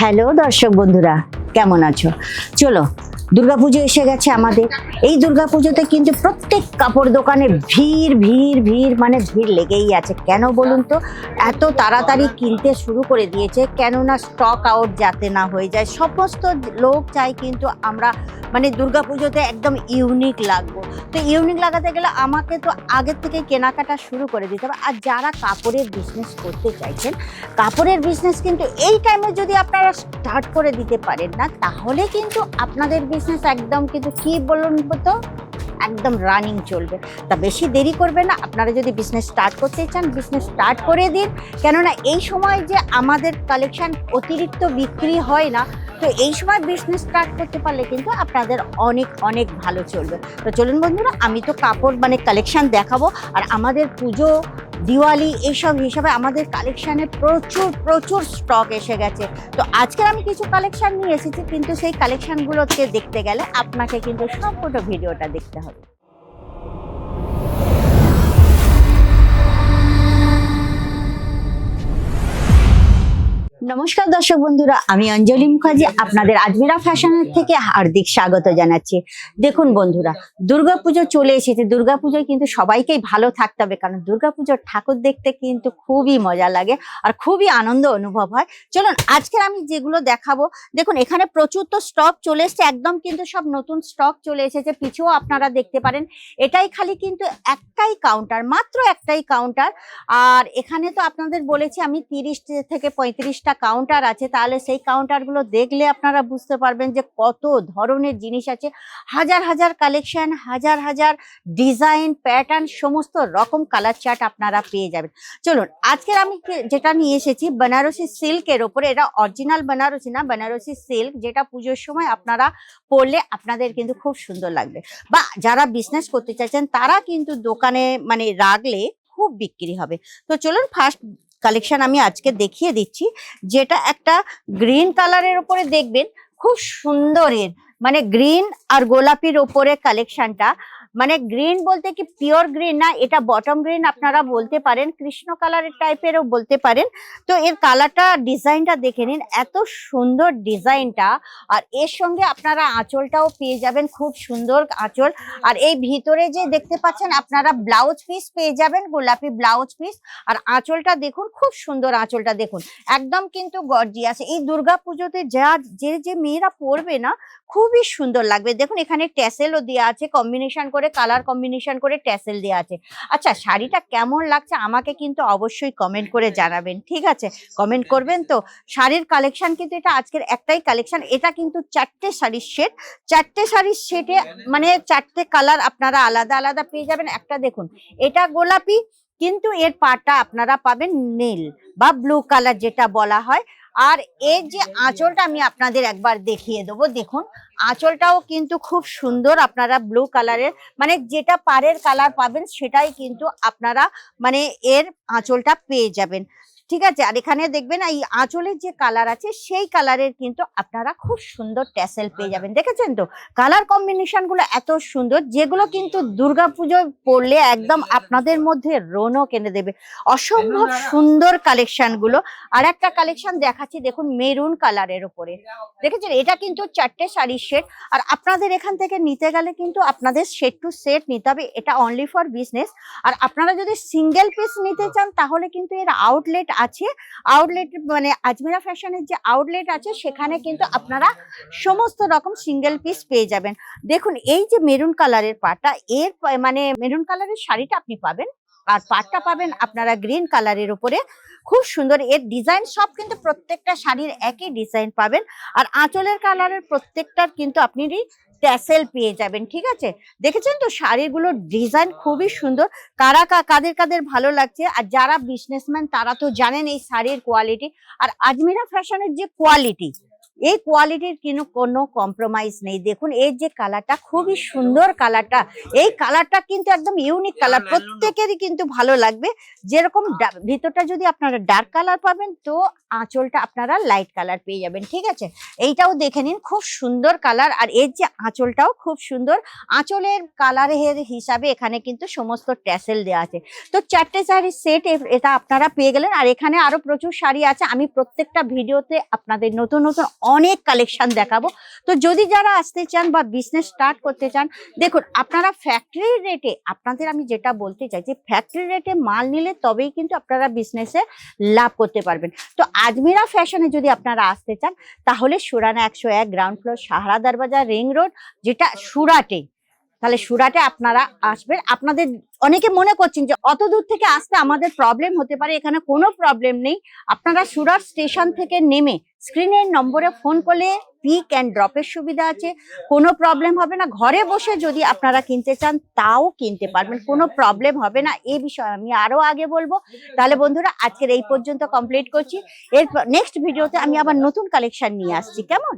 Hello দর্শক বন্ধুরা, কেমন আছো? চলো, দুর্গাপুজো এসে গেছে আমাদের। এই দুর্গাপুজোতে কিন্তু প্রত্যেক কাপড় দোকানে ভিড় ভিড় ভিড় মানে ভিড় লেগেই আছে। কেন বলুন তো? এত তাড়াতাড়ি কিনতে শুরু করে দিয়েছে, কেননা স্টক আউট যাতে না হয়ে যায়। সমস্ত লোক চায় কিন্তু আমরা মানে দুর্গাপুজোতে একদম ইউনিক লাগবো। তো ইউনিক লাগাতে গেলে আমাকে তো আগের থেকে কেনাকাটা শুরু করে দিতে হবে। আর যারা কাপড়ের বিজনেস করতে চাইছেন, কাপড়ের বিজনেস কিন্তু এই টাইমে যদি আপনারা স্টার্ট করে দিতে পারেন না, তাহলে কিন্তু আপনাদের বিজনেস একদম কিন্তু কি বলুন তো? একদম রানিং চলবে। তা বেশি দেরি করবে না। আপনারা যদি বিজনেস স্টার্ট করতে চান বিজনেস স্টার্ট করে দিন। কেননা এই সময় যে আমাদের কালেকশন অতিরিক্ত বিক্রি হয় না তো এই সময় বিজনেস স্টার্ট করতে পারলে কিন্তু আপনাদের অনেক অনেক ভালো চলবে। তো চলুন বন্ধুরা, আমি তো কাপড় মানে কালেকশান দেখাবো, আর আমাদের পুজো, দিওয়ালি এইসব হিসাবে আমাদের কালেকশানে প্রচুর প্রচুর স্টক এসে গেছে। তো আজকের আমি কিছু কালেকশান নিয়ে এসেছি, কিন্তু সেই কালেকশানগুলোকে দেখতে গেলে আপনাকে কিন্তু সম্পূর্ণ ভিডিওটা দেখতে হবে। নমস্কার দর্শক বন্ধুরা, আমি অঞ্জলি মুখার্জি, আপনাদের আজমিরা ফ্যাশনের থেকে হার্দিক স্বাগত জানাচ্ছি। দেখুন বন্ধুরা, দুর্গাপুজো চলে এসেছে। দুর্গাপুজোয় কিন্তু সবাইকেই ভালো থাকতে হবে, কারণ দুর্গাপুজোর ঠাকুর দেখতে কিন্তু খুবই মজা লাগে আর খুবই আনন্দ অনুভব হয়। চলুন, আজকের আমি যেগুলো দেখাবো, দেখুন, এখানে প্রচুর তো স্টক চলে এসেছে, একদম কিন্তু সব নতুন স্টক চলে এসেছে, পিছুও আপনারা দেখতে পারেন। এটাই খালি কিন্তু একটাই কাউন্টার মাত্র একটাই কাউন্টার আর এখানে তো আপনাদের বলেছি, আমি তিরিশ থেকে পঁয়ত্রিশটা কাউন্টার আছে, তাহলে সেই কাউন্টারগুলো দেখলে আপনারা বুঝতে পারবেন যে কত ধরনের জিনিস আছে। হাজার হাজার কালেকশন হাজার হাজার ডিজাইন প্যাটার্ন সমস্ত রকম কালার চার্ট আপনারা পেয়ে যাবেন। চলুন, আজকের আমি যেটা নিয়ে এসেছি, বেনারসি সিল্কের ওপরে, এটা অরিজিনাল বেনারসি না, বেনারসি সিল্ক যেটা পুজোর সময় আপনারা পরলে আপনাদের কিন্তু খুব সুন্দর লাগবে। বা যারা বিজনেস করতে চাইছেন, তারা কিন্তু দোকানে মানে রাখলে খুব বিক্রি হবে। তো চলুন ফার্স্ট কালেকশন আমি আজকে দেখিয়ে দিচ্ছি। যেটা একটা গ্রিন কালারের উপরে দেখবেন, খুব সুন্দরের মানে গ্রিন আর গোলাপির ওপরে কালেকশনটা মানে গ্রিন বলতে কি পিওর গ্রিন না, এটা বটম গ্রিন আপনারা বলতে পারেন, কৃষ্ণ কালারের টাইপেরও বলতে পারেন। তো এর কালারটা ডিজাইনটা দেখে নিন, এত সুন্দর ডিজাইনটা আর এর সঙ্গে আপনারা আঁচলটাও পেয়ে যাবেন, খুব সুন্দর আঁচল। আর এই ভিতরে যে দেখতে পাচ্ছেন, আপনারা ব্লাউজ পিস পেয়ে যাবেন, গোলাপি ব্লাউজ পিস আর আঁচলটা দেখুন, খুব সুন্দর আঁচলটা দেখুন। একদম কিন্তু গর্জিয়াস এই দুর্গা পুজোতে যা, যে যে মেয়েরা পরবে না, খুবই সুন্দর লাগবে। দেখুন, এখানে ট্যাসেলও দেওয়া আছে কম্বিনেশন করে কালার কম্বিনেশন করে ট্যাসেল দেওয়া আছে। আচ্ছা শাড়িটা কেমন লাগছে আমাকে কিন্তু অবশ্যই কমেন্ট করে জানাবেন, ঠিক আছে? কমেন্ট করবেন তো? শাড়ির কালেকশন কিন্তু এটা আজকের একটাই কালেকশন এটা কিন্তু চারটে শাড়ির সেট চারটে শাড়ির সেটে মানে চারটে কালার আপনারা আলাদা আলাদা পেয়ে যাবেন। একটা দেখুন, এটা গোলাপি, কিন্তু এর পাটা আপনারা পাবেন নীল বা ব্লু কালার যেটা বলা হয়। আর এর যে আঁচলটা আমি আপনাদের একবার দেখিয়ে দেবো, দেখুন, আঁচলটাও কিন্তু খুব সুন্দর আপনারা ব্লু কালারের মানে যেটা পাড়ের কালার পাবেন সেটাই কিন্তু আপনারা মানে এর আঁচলটা পেয়ে যাবেন। ঠিক আছে? আর এখানে দেখবেন এই আঁচলের যে কালার আছে সেই কালারের কিন্তু আপনারা খুব সুন্দর ট্যাসেল পেয়ে যাবেন। দেখেছেন তো? কালার কম্বিনেশনগুলো এত সুন্দর যেগুলো কিন্তু দুর্গাপুজোয় পরলে একদম আপনাদের মধ্যে রৌনক এনে দেবে। অসম্ভব সুন্দর কালেকশনগুলো। আর একটা কালেকশন দেখাচ্ছি দেখুন মেরুন কালারের উপরে। দেখেছেন? এটা কিন্তু চারটে শাড়ির সেট আর আপনাদের এখান থেকে নিতে গেলে কিন্তু আপনাদের সেট টু সেট নিতে হবে। এটা অনলি ফর বিজনেস আর আপনারা যদি সিঙ্গেল পিস নিতে চান তাহলে কিন্তু এর আউটলেট আছে। আউটলেট মানে আজমিরা ফ্যাশনের যে আউটলেট আছে, সেখানে কিন্তু আপনারা সমস্ত রকম সিঙ্গেল পিস পেয়ে যাবেন। দেখুন, এই যে মেরুন কালারের পাটা, এর মানে মেরুন কালারের শাড়িটা আপনি পাবেন। আর পাটটা পাবেন আপনারা গ্রিন কালারের উপরে। খুব সুন্দর, এর ডিজাইন সব কিন্তু প্রত্যেকটা শাড়ির একই ডিজাইন পাবেন। আর আঁচলের কালারের প্রত্যেকটার কিন্তু আপনি ট্যাসেল পেয়ে যাবেন, ঠিক আছে? দেখেছেন তো শাড়িগুলোর ডিজাইন খুবই সুন্দর। কারা কাদের কাদের ভালো লাগছে? আর যারা বিজনেসম্যান তারা তো জানেন এই শাড়ির কোয়ালিটি আর আজমিরা ফ্যাশনের যে কোয়ালিটি এই কোয়ালিটির কিন্তু কোনো কম্প্রোমাইজ নেই। দেখুন এর যে কালারটা খুবই সুন্দর কালারটা এই কালারটা কিন্তু একদম ইউনিক কালার প্রত্যেকেরই কিন্তু ভালো লাগবে। যেরকম ডা- ভিতরটা যদি আপনারা ডার্ক কালার পাবেন তো আঁচলটা আপনারা লাইট কালার পেয়ে যাবেন ঠিক আছে? এইটাও দেখে নিন খুব সুন্দর কালার আর এর যে আঁচলটাও খুব সুন্দর। আঁচলের কালারের হিসাবে এখানে কিন্তু সমস্ত ট্যাসেল দেওয়া আছে। তো চারটে শাড়ির সেট এটা আপনারা পেয়ে গেলেন। আর এখানে আরও প্রচুর শাড়ি আছে। আমি প্রত্যেকটা ভিডিওতে আপনাদের নতুন নতুন অনেক কালেকশন দেখাবো। তো যদি যারা আসতে চান বা বিজনেস স্টার্ট করতে চান, দেখুন, আপনারা ফ্যাক্টরি রেটে আপনাদের আমি যেটা বলতে চাই যে ফ্যাক্টরি রেটে মাল নিলে তবেই কিন্তু আপনারা বিজনেসে লাভ করতে পারবেন। তো আজমিরা ফ্যাশনে যদি আপনারা আসতে চান, তাহলে সুরানা একশো এক গ্রাউন্ড ফ্লোর সাহারা দরবাজার রিং রোড যেটা সুরাটে তাহলে সুরাটে আপনারা আসবেন আপনাদের অনেকে মনে করছেন যে অত দূর থেকে আসতে আমাদের প্রবলেম হতে পারে, এখানে কোনো প্রবলেম নেই। আপনারা সুরাট স্টেশন থেকে নেমে স্ক্রিনের নম্বরে ফোন করলে পিক অ্যান্ড ড্রপের সুবিধা আছে। কোনো প্রবলেম হবে না। ঘরে বসে যদি আপনারা কিনতে চান, তাও কিনতে পারবেন। কোনো প্রবলেম হবে না। এ বিষয়ে আমি আরও আগে বলব। তাহলে বন্ধুরা, আজকের এই পর্যন্ত কমপ্লিট করছি। এর নেক্সট ভিডিওতে আমি আবার নতুন কালেকশন নিয়ে আসছি। কেমন?